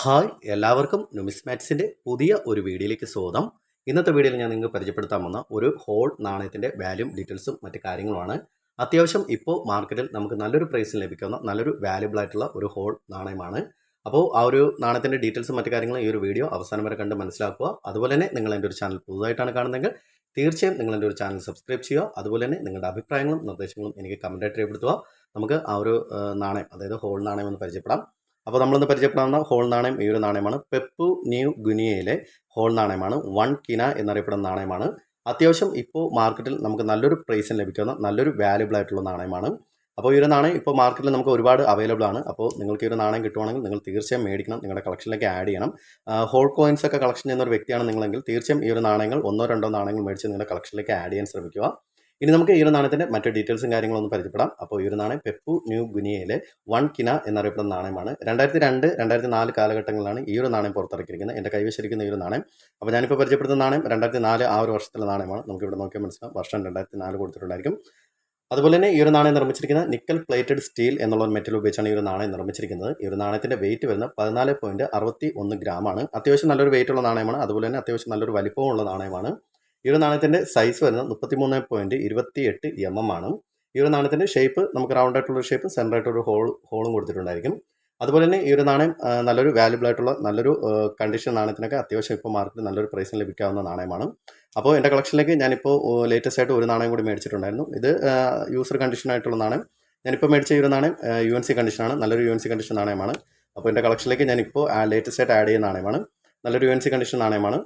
Hi എല്ലാവർക്കും നുമിസ്മാറ്റ്സിന്റെ പുതിയ ഒരു വീഡിയോയിലേക്ക് സ്വാഗതം. ഇന്നത്തെ വീഡിയോയിൽ ഞാൻ നിങ്ങൾക്ക് പരിചയപ്പെടുത്താൻ വന്ന ഒരു ഹോൾ നാണയത്തിന്റെ വാല്യൂ ഡീറ്റെയിൽസും മറ്റ് കാര്യങ്ങളുമാണ്. അത്യാവശ്യം ഇപ്പോൾ മാർക്കറ്റിൽ നമുക്ക് നല്ലൊരു പ്രൈസിൽ ലഭിക്കുന്ന നല്ലൊരു വാല്യൂബിൾ ആയിട്ടുള്ള ഒരു ഹോൾ നാണയമാണ്. അപ്പോൾ ആ ഒരു നാണയത്തിന്റെ ഡീറ്റെയിൽസും മറ്റു കാര്യങ്ങളും ഈ ഒരു വീഡിയോ അവസാനം വരെ കണ്ട് മനസ്സിലാക്കുക. അതുപോലെ തന്നെ നിങ്ങൾ എന്റെ ഒരു ചാനൽ പുതുതായിട്ടാണ് കാണുന്നതെങ്കിൽ തീർച്ചയായും നിങ്ങൾ എന്റെ ഒരു ചാനൽ സബ്സ്ക്രൈബ് ചെയ്യുക. അതുപോലെ തന്നെ നിങ്ങളുടെ അഭിപ്രായങ്ങളും നിർദ്ദേശങ്ങളും എനിക്ക് കമന്റായിട്ട് രേഖപ്പെടുത്തുക. നമുക്ക് ആ ഒരു നാണയം അതായത് ഹോൾ നാണയം ഒന്ന് പരിചയപ്പെടാം. അപ്പോൾ നമ്മളിന്ന് പരിചയപ്പെടാവുന്ന ഹോൾ നാണയം ഈ ഒരു നാണയമാണ്. പെപ്പു ന്യൂ ഗുനിയയിലെ ഹോൾ നാണയമാണ്. വൺ കിന എന്നറിയപ്പെടുന്ന നാണയമാണ്. അത്യാവശ്യം ഇപ്പോൾ മാർക്കറ്റിൽ നമുക്ക് നല്ലൊരു പ്രൈസിന് ലഭിക്കുന്ന നല്ലൊരു വാല്യുബിൾ ആയിട്ടുള്ള നാണയമാണ്. അപ്പോൾ ഈ ഒരു നാണയം ഇപ്പോൾ മാർക്കറ്റിൽ നമുക്ക് ഒരുപാട് അവൈലബിൾ ആണ്. അപ്പോൾ നിങ്ങൾക്ക് ഈ ഒരു നാണയം കിട്ടുവാണെങ്കിൽ നിങ്ങൾ തീർച്ചയായും മേടിക്കണം. നിങ്ങളുടെ കളക്ഷനിലേക്ക് ആഡ് ചെയ്യണം. ഹോൾ കോയിൻസ് ഒക്കെ കളക്ഷൻ ചെയ്യുന്ന ഒരു വ്യക്തിയാണ് നിങ്ങളെങ്കിൽ തീർച്ചയായും ഈ ഒരു നാണയങ്ങൾ ഒന്നോ രണ്ടോ നാണയങ്ങൾ മേടിച്ച് നിങ്ങളുടെ കളക്ഷനിലേക്ക് ആഡ് ചെയ്യാൻ ശ്രമിക്കുക. ഇനി നമുക്ക് ഈ ഒരു നാണയത്തിന്റെ മറ്റു ഡീറ്റെയിൽസും കാര്യങ്ങളൊന്നും പരിചയപ്പെടാം. അപ്പോൾ ഈ ഒരു നാണയം പെപ്പു ന്യൂ ഗുനിയയിലെ വൺ കിന എന്നറിയപ്പെടുന്ന നാണയമാണ്. രണ്ടായിരത്തി രണ്ട് രണ്ടായിരത്തി നാല് കാലഘട്ടങ്ങളിലാണ് ഈ ഒരു നാണയം പുറത്തിറക്കിയിരിക്കുന്നത്. എന്റെ കൈവശിരിക്കുന്ന ഈ ഒരു നാണയം. അപ്പോൾ ഞാനിപ്പോൾ പരിചയപ്പെടുത്തുന്ന നാണയം രണ്ടായിരത്തി നാല് ആ ഒരു വർഷത്തിലെ നാണയമാണ്. നമുക്ക് ഇവിടെ നോക്കിയാൽ മനസ്സിലാവും. വർഷം രണ്ടായിരത്തി നാല് കൊടുത്തിട്ടുണ്ടായിരിക്കും അതുപോലെ തന്നെ ഈ ഒരു നാണയം നിർമ്മിച്ചിരിക്കുന്ന നിക്കൽ പ്ലേറ്റഡ് സ്റ്റീൽ എന്നുള്ള മെറ്റൽ ഉപയോഗിച്ചാണ് ഈ ഒരു നാണയം നിർമ്മിച്ചിരിക്കുന്നത്. ഈ ഒരു നാണയത്തിന്റെ വെയിറ്റ് വരുന്നത് പതിനാല് പോയിന്റ് അറുപത്തി ഒന്ന് ഗ്രാമാണ് അത്യാവശ്യം നല്ലൊരു വെയിറ്റ് ഉള്ള നാണയമാണ്. അതുപോലെ തന്നെ അത്യാവശ്യം നല്ലൊരു വലിപ്പമുള്ള നാണയമാണ്. ഈ ഒരു നാണയത്തിന്റെ സൈസ് വരുന്നത് മുപ്പത്തിമൂന്ന് പോയിന്റ് ഇരുപത്തി എട്ട് എം എം ആണ് ഈ ഒരു നാണയത്തിന്റെ ഷേപ്പ് നമുക്ക് റൗണ്ട് ആയിട്ടുള്ള ഷേപ്പ് സെന്റർ ആയിട്ടൊരു ഹോൾ ഹോളും കൊടുത്തിട്ടുണ്ടായിരിക്കും. അതുപോലെ തന്നെ ഈ ഒരു നാണയം നല്ലൊരു വാല്യുബിൾ ആയിട്ടുള്ള നല്ലൊരു കണ്ടീഷൻ നാണയത്തിനൊക്കെ അത്യാവശ്യം ഇപ്പോൾ മാർക്കറ്റിൽ നല്ലൊരു പ്രൈസിന് ലഭിക്കാവുന്ന നാണയമാണ്. അപ്പോൾ എന്റെ കളക്ഷനിലേക്ക് ഞാനിപ്പോൾ ലേറ്റസ്റ്റ് ആയിട്ട് ഒരു നാണയം കൂടി മേടിച്ചിട്ടുണ്ടായിരുന്നു. ഇത് യൂസർ കണ്ടീഷൻ ആയിട്ടുള്ള നാണയം. ഞാനിപ്പോൾ മേടിച്ച ഈ ഒരു നാണയം യു എൻ സി കണ്ടീഷനാണ് നല്ലൊരു യു എൻ സി കണ്ടീഷൻ നാണയമാണ്. അപ്പോൾ എന്റെ കളക്ഷനിലേക്ക് ഞാനിപ്പോൾ ലേറ്റസ്റ്റ് ആയിട്ട് ആഡ് ചെയ്യുന്ന നാണയമാണ്. നല്ലൊരു യു എൻ സി കണ്ടീഷൻ നാണയമാണ്.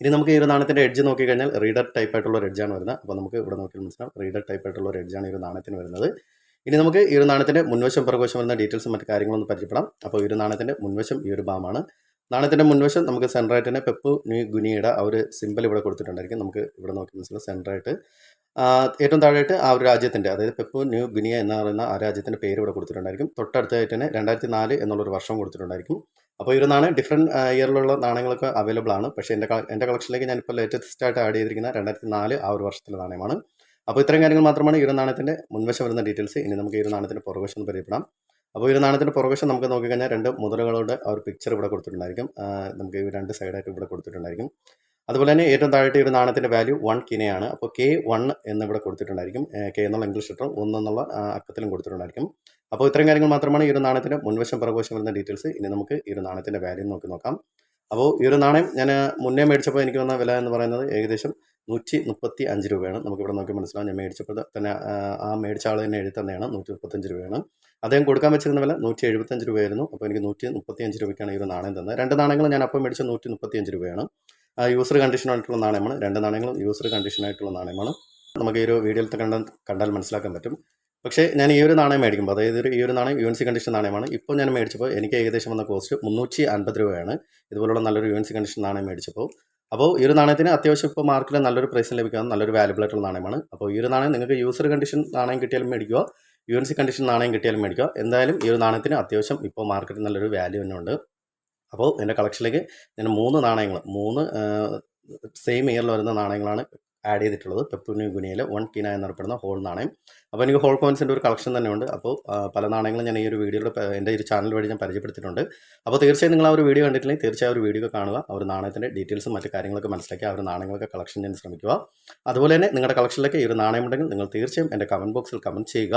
ഇനി നമുക്ക് ഈ ഒരു നാണയത്തിന്റെ എഡ്ജ് നോക്കിക്കഴിഞ്ഞാൽ റീഡർ ടൈപ്പ് ആയിട്ടുള്ള ഒരു എഡ്ജാണ് വരുന്നത്. അപ്പോൾ നമുക്ക് ഇവിടെ നോക്കി മനസ്സിലാവും. റീഡർ ടൈപ്പ് ആയിട്ടുള്ള ഒരു എഡ്ജാണ് ഈ ഒരു നാണയത്തിന് വരുന്നത്. ഇനി നമുക്ക് ഈ ഒരു നാണയത്തിന്റെ മുൻവശം പുറകുവശം വരുന്ന ഡീറ്റെയിൽസും മറ്റു കാര്യങ്ങളൊന്നും പരിചയപ്പെടാം. അപ്പോൾ ഈ ഒരു നാണയത്തിന്റെ മുൻവശം ഈ ഒരു ഭാഗമാണ്. നാണയത്തിന്റെ മുൻവശം നമുക്ക് സെന്ററായിട്ട് തന്നെ പെപ്പു ന്യൂ ഗുനിയുടെ ആ ഒരു സിമ്പിൾ ഇവിടെ കൊടുത്തിട്ടുണ്ടായിരിക്കും. നമുക്ക് ഇവിടെ നോക്കി മനസ്സിലാവും സെന്ററായിട്ട് ഏറ്റവും താഴെയായിട്ട് ആ ഒരു രാജ്യത്തിന്റെ അതായത് പെപ്പു ന്യൂ ഗുനിയ എന്ന് പറയുന്ന ആ രാജ്യത്തിന്റെ പേര് ഇവിടെ കൊടുത്തിട്ടുണ്ടായിരിക്കും. തൊട്ടടുത്തായിട്ട് തന്നെ രണ്ടായിരത്തി നാല് എന്നുള്ളൊരു വർഷം കൊടുത്തിട്ടുണ്ടായിരിക്കും. അപ്പോൾ ഒരു നാണയം ഡിഫറെന്റ് ഇയറിലുള്ള നാണയങ്ങളൊക്കെ അവൈലബിൾ ആണ്. പക്ഷേ എന്റെ എന്റെ കളക്ഷനിലേക്ക് ഞാനിപ്പോൾ ലേറ്റസ്റ്റ് ആയിട്ട് ആഡ് ചെയ്തിരിക്കുന്ന രണ്ടായിരത്തി നാല് ആ ഒരു വർഷത്തിലെ നാണയമാണ്. അപ്പോൾ ഇത്രയും കാര്യങ്ങൾ മാത്രമാണ് ഈ ഒരു നാണയത്തിന്റെ മുൻവശം വരുന്ന ഡീറ്റെയിൽസ് ഇനി നമുക്ക് ഈ ഒരു നാണയത്തിന്റെ പുറകുവശം ഒന്ന് പരിചയപ്പെടാം. അപ്പോൾ ഈ ഒരു നാണയത്തിന്റെ പുറകുവശം നമുക്ക് നോക്കിക്കഴിഞ്ഞാൽ രണ്ട് മുദ്രകളുടെ ആ ഒരു പിക്ചർ ഇവിടെ കൊടുത്തിട്ടുണ്ടായിരിക്കും. നമുക്ക് ഈ രണ്ട് സൈഡായിട്ട് ഇവിടെ കൊടുത്തിട്ടുണ്ടായിരിക്കും. അതുപോലെ തന്നെ ഏറ്റവും താഴെ ഒരു നാണയത്തിന്റെ വാല്യൂ വൺ കിനയാണ്. അപ്പോൾ കെ വൺ എന്നിവിടെ കൊടുത്തിട്ടുണ്ടായിരിക്കും. കെ എന്നുള്ള ഇംഗ്ലീഷ് ലെറ്ററും ഒന്ന് എന്നുള്ള ആ, അക്കത്തിലും കൊടുത്തിട്ടുണ്ടായിരിക്കും. അപ്പോൾ ഇത്രയും കാര്യങ്ങൾ മാത്രമാണ് ഈ ഒരു നാണയത്തിന്റെ മുൻവശം പ്രകോശം വരുന്ന ഡീറ്റെയിൽസ് ഇനി നമുക്ക് ഈ ഒരു നാണയത്തിന്റെ വാല്യൂ നോക്കി നോക്കാം. അപ്പോൾ ഈ ഒരു നാണയം ഞാൻ മുന്നേ മേടിച്ചപ്പോൾ എനിക്ക് വന്ന വില എന്ന് പറയുന്നത് ഏകദേശം നൂറ്റി മുപ്പത്തി അഞ്ച് രൂപയാണ് നമുക്കിവിടെ നോക്കി മനസ്സിലാവും. ഞാൻ മേടിച്ചപ്പോൾ തന്നെ ആ, മേടിച്ച ആൾ തന്നെ എഴുതി തന്നെയാണ്. നൂറ്റി മുപ്പത്തഞ്ച് രൂപയാണ്. അദ്ദേഹം കൊടുക്കാൻ വെച്ചിരുന്ന വില നൂറ്റി എഴുപത്തഞ്ച് രൂപയായിരുന്നു. അപ്പോൾ എനിക്ക് നൂറ്റി മുപ്പത്തി അഞ്ച് രൂപയ്ക്കാണ് ഈ ഒരു നാണയം തന്നത്. രണ്ട് നാണയങ്ങൾ ഞാൻ അപ്പോൾ മേടിച്ച നൂറ്റി മുപ്പത്തി അഞ്ച് രൂപയാണ്. യൂസർ കണ്ടീഷൻ ആയിട്ടുള്ള നാണയമാണ്. രണ്ട് നാണയങ്ങളും യൂസർ കണ്ടീഷൻ ആയിട്ടുള്ള നാണയമാണ്. നമുക്ക് ഈ ഒരു വീഡിയോയിൽ കണ്ട കണ്ടാൽ മനസ്സിലാക്കാൻ പറ്റും. പക്ഷേ ഞാൻ ഈ ഒരു നാണയം മേടിക്കുമ്പോൾ അതായത് ഈ ഒരു നാണയം യു എൻ സി കണ്ടീഷൻ നാണയമാണ്. ഇപ്പോൾ ഞാൻ മേടിച്ചപ്പോൾ എനിക്ക് ഏകദേശം വന്ന കോസ്റ്റ് മുന്നൂറ്റി അൻപത് രൂപയാണ്. ഇതുപോലുള്ള നല്ലൊരു യു എൻ സി കണ്ടീഷൻ നാണയം മേടിച്ചപ്പോൾ. അപ്പോൾ ഈ ഒരു നാണയത്തിന് അത്യാവശ്യം ഇപ്പോൾ മാർക്കറ്റിൽ നല്ലൊരു പ്രൈസിൽ ലഭിക്കാൻ നല്ലൊരു വാലുബിൾ ആയിട്ടുള്ള നാണയമാണ്. അപ്പോൾ ഈ ഒരു നാണയം നിങ്ങൾക്ക് യൂസർ കണ്ടീഷൻ നാണയം കിട്ടിയാലും മേടിക്കുക യു എൻ സി കണ്ടീഷൻ നാണയം കിട്ടിയാലും മേടിക്കുക. എന്തായാലും ഈ ഒരു നാണയത്തിന് അത്യാവശ്യം ഇപ്പോൾ മാർക്കറ്റിൽ നല്ലൊരു വാല്യൂ തന്നെ ഉണ്ട് അപ്പോൾ എന്റെ കളക്ഷനിലേക്ക് ഞാൻ മൂന്ന് നാണയങ്ങൾ മൂന്ന് സെയിം ഇയറിൽ വരുന്ന നാണയങ്ങളാണ് ആഡ് ചെയ്തിട്ടുള്ളത്. പെപ്പുനി ഗുനിയയിലെ വൺ കിന എന്നറിയപ്പെടുന്ന ഹോൾ നാണയം. അപ്പോൾ എനിക്ക് ഹോൾ കോയിൻസിന്റെ ഒരു കളക്ഷൻ തന്നെ ഉണ്ട് അപ്പോൾ പല നാണയങ്ങളും ഞാൻ ഈ ഒരു വീഡിയോയുടെ എന്റെ ഒരു ചാനൽ വഴി ഞാൻ പരിചയപ്പെടുത്തിയിട്ടുണ്ട്. അപ്പോൾ തീർച്ചയായും നിങ്ങൾ ആ ഒരു വീഡിയോ കണ്ടിട്ടില്ലെങ്കിൽ തീർച്ചയായും ഒരു വീഡിയോ കാണുക. ആ ഒരു നാണയത്തിന്റെ ഡീറ്റെയിൽസും മറ്റു കാര്യങ്ങളൊക്കെ മനസ്സിലാക്കി ആ ഒരു നാണയങ്ങളൊക്കെ കളക്ഷൻ ചെയ്യാൻ ശ്രമിക്കുക. അതുപോലെ തന്നെ നിങ്ങളുടെ കളക്ഷനിലേക്ക് ഈ ഒരു നാണയം ഉണ്ടെങ്കിൽ നിങ്ങൾ തീർച്ചയായും എന്റെ കമന്റ് ബോക്സിൽ കമന്റ് ചെയ്യുക.